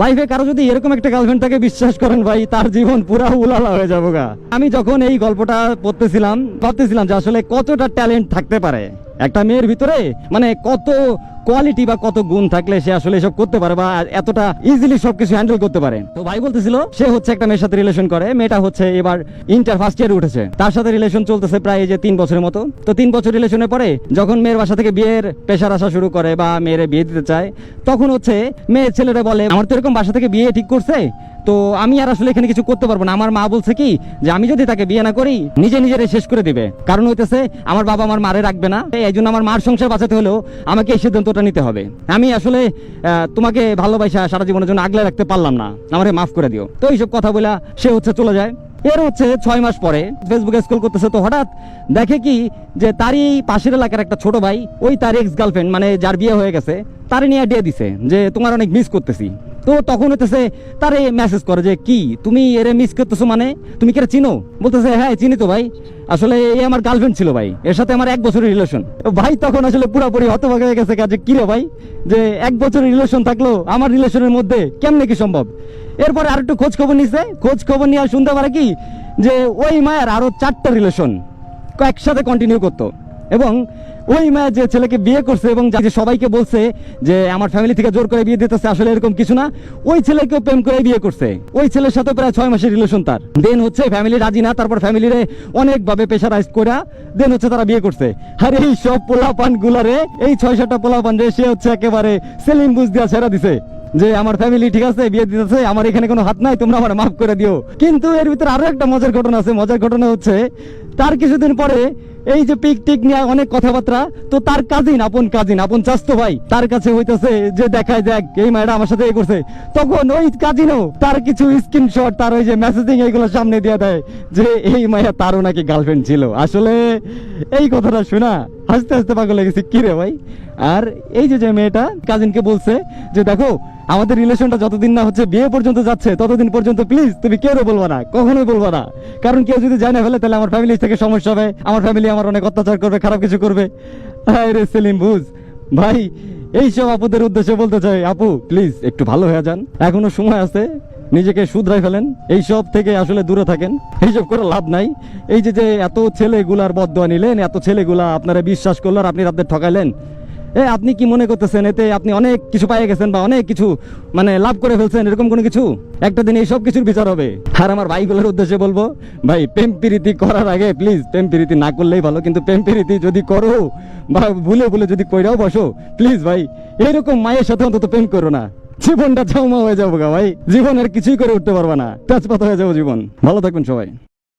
লাইফে কারও যদি এরকম একটা গার্লফ্রেন্ড থাকে, বিশ্বাস করেন ভাই, তার জীবন পুরা উলালা হয়ে যাব গা। আমি যখন এই গল্পটা পড়তেছিলাম, ভাবতেছিলাম যে আসলে কতটা ট্যালেন্ট থাকতে পারে। একটা মেয়ের ভিতরে মানে কত কোয়ালিটি বা কত গুণ থাকলে সে আসলে এসব করতে পারে বা এতটা ইজিলি সবকিছু হ্যান্ডেল করতে পারে। তো ভাই বলতেছিল, সে হচ্ছে একটা মেয়ের সাথে রিলেশন করে। মেয়েটা হচ্ছে এবার ইন্টার ফার্স্ট ইয়ারে উঠেছে। তার সাথে রিলেশন চলতেছে প্রায় যে তিন বছরের মতো। তো তিন বছর রিলেশনের পরে যখন মেয়ের বাসা থেকে বিয়ের পেশার আসা শুরু করে বা মেয়েরে বিয়ে দিতে চায়, তখন হচ্ছে মেয়ের ছেলেরা বলে, আমার তো এরকম বাসা থেকে বিয়ে ঠিক করছে তো আমি আর আসলে এখানে কিছু করতে পারব না। আমার মা বলছে কি, যে আমি যদি তাকে বিয়ে না করি, নিজে নিজেরে শেষ করে দিবে। কারণ হইতেছে, আমার বাবা আমার মারে রাখবে না। এই জন্য আমার মার সংসার বাঁচাতে হলেও আমাকে এই সিদ্ধান্তটা নিতে হবে। আমি আসলে তোমাকে ভালোবাসা সারা জীবনের জন্য আগলে রাখতে পারলাম না। আমারে মাফ করে দিও। তো এইসব কথা বলে সে হচ্ছে চলে যায়। এর হচ্ছে ছয় মাস পরে ফেসবুকে স্কুল করতেছে, তো হঠাৎ দেখে কি, যে তারই পাশের এলাকার একটা ছোট ভাই, ওই তার এক্স গার্লফ্রেন্ড মানে যার বিয়ে হয়ে গেছে, তারে নিয়ে দিয়ে দিছে, যে তোমার অনেক মিস করতেছি। তো তখন হইতেছে তারে মেসেজ করে যে, কি, তুমি এরে মিস করতেছো মানে? তুমি কি চিনো? বলতেছে হ্যাঁ চিনি তো ভাই। আসলে এই আমার গার্লফ্রেন্ড ছিল ভাই। এর সাথে আমার এক বছরের রিলেশন ভাই তখন আসলে পুরোপুরি হতভাগ হয়ে গেছে, কাজে কি ভাই? যে এক বছরের রিলেশন থাকল, আমার রিলেশনের মধ্যে কেমনে কি সম্ভব? এরপরে আর একটু খোঁজ খবর নিছে। খোঁজ খবর নিয়ে শুনতে পারে কি? যে ওই মায়ের আরও চারটা রিলেশন একসাথে কন্টিনিউ করতো। এবং ওই মেয়ে যে ছেলেকে বিয়ে করছে এবং যে সবাইকে বলছে যে আমার ফ্যামিলি থেকে জোর করে বিয়ে দিতেছে, আসলে এরকম কিছু না, ওই ছেলেকেও প্রেম করে বিয়ে করছে। ওই ছেলের সাথে প্রায় ছয় মাসের রিলেশন তার। দেন হচ্ছে ফ্যামিলি রাজি না, তারপর ফ্যামিলিরে অনেকভাবে প্রেশারাইজ করে দেন হচ্ছে তারা বিয়ে করছে। আর এই সব পোলাপান গুলারে এই ছয় সাতটা পোলাপান রে, সে হচ্ছে একেবারে সেলিম বুঝ দিয়া ছেড়া দিছে যে আমার ফ্যামিলি ঠিক আছে, বিয়ে দিতেছে, আমার এখানে কোনো হাত নাই, তোমরা আমার মাফ করে দিও। কিন্তু এর ভিতরে আরও একটা মজার ঘটনা আছে, মজার ঘটনা হচ্ছে তার কিছুদিন পরে এই যে পিক টিক নিয়ে অনেক কথাবার্তা, তো তার কাজিন আপন কাজিন আপন চাস্তো ভাই, তার কাছে হইতেছে যে দেখায় দেখ, এই মায়েরা আমার সাথে এই করছে। তখন ওই কাজিনও তার কিছু স্ক্রিনশট তার ওই যে মেসেজিং এইগুলো সামনে দিয়ে দেয় যে এই মায়া তারও নাকি গার্লফ্রেন্ড ছিল। আসলে এই কথাটা শোনা, হাসতে হাসতে পাগল লেগেছে কি রে ভাই? আর এই যে যে মেয়েটা কাজিনকে বলছে যে, দেখো আমাদের রিলেশনটা যতদিন না হচ্ছে, বিয়ে পর্যন্ত যাচ্ছে, ততদিন পর্যন্ত প্লিজ তুমি কেউ বলব না, কখনোই বলব না। কারণ কেউ যদি জানে ফেলে, তাহলে আমার ফ্যামিলি থেকে সমস্যা হবে, আমার ফ্যামিলি আমার অনেক অত্যাচার করবে, খারাপ কিছু করবে। রে সেলিম, বুঝ। ভাই, এইসব আপুদের উদ্দেশ্যে বলতে চাই, আপু প্লিজ একটু ভালো হয়ে যান। এখনও সময় আছে, নিজেকে শুধরাই ফেলেন। এইসব থেকে আসলে দূরে থাকেন। এইসব করে লাভ নাই। এই যে যে এত ছেলেগুলার বদয়া নিলেন, এত ছেলেগুলা আপনারা বিশ্বাস করল আর আপনি আপনাদের ঠকাইলেন এ, আপনি কি মনে করতেছেন? এতে আপনি অনেক কিছু পাইয়ে গেছেন বা অনেক কিছু মানে লাভ করে ফেলছেন, এরকম কোনো কিছু? একটা দিন এই সব কিছুর বিচার হবে। আর আমার ভাইগুলোর উদ্দেশ্যে বলব, ভাই, প্রেম প্রীতি করার আগে প্লিজ প্রেম প্রীতি না করলেই ভালো, কিন্তু প্রেম প্রীতি যদি করো, বা ভুলে ভুলে যদি কইরাও বসো প্লিজ ভাই এরকম মায়ের সাথে অন্তত প্রেম করো না। জীবনটা চাউমা হয়ে যাব গা ভাই। জীবন আর কিছুই করে উঠতে পারবা না। তেজপাতা হয়ে যাব জীবন। ভালো থাকবেন সবাই।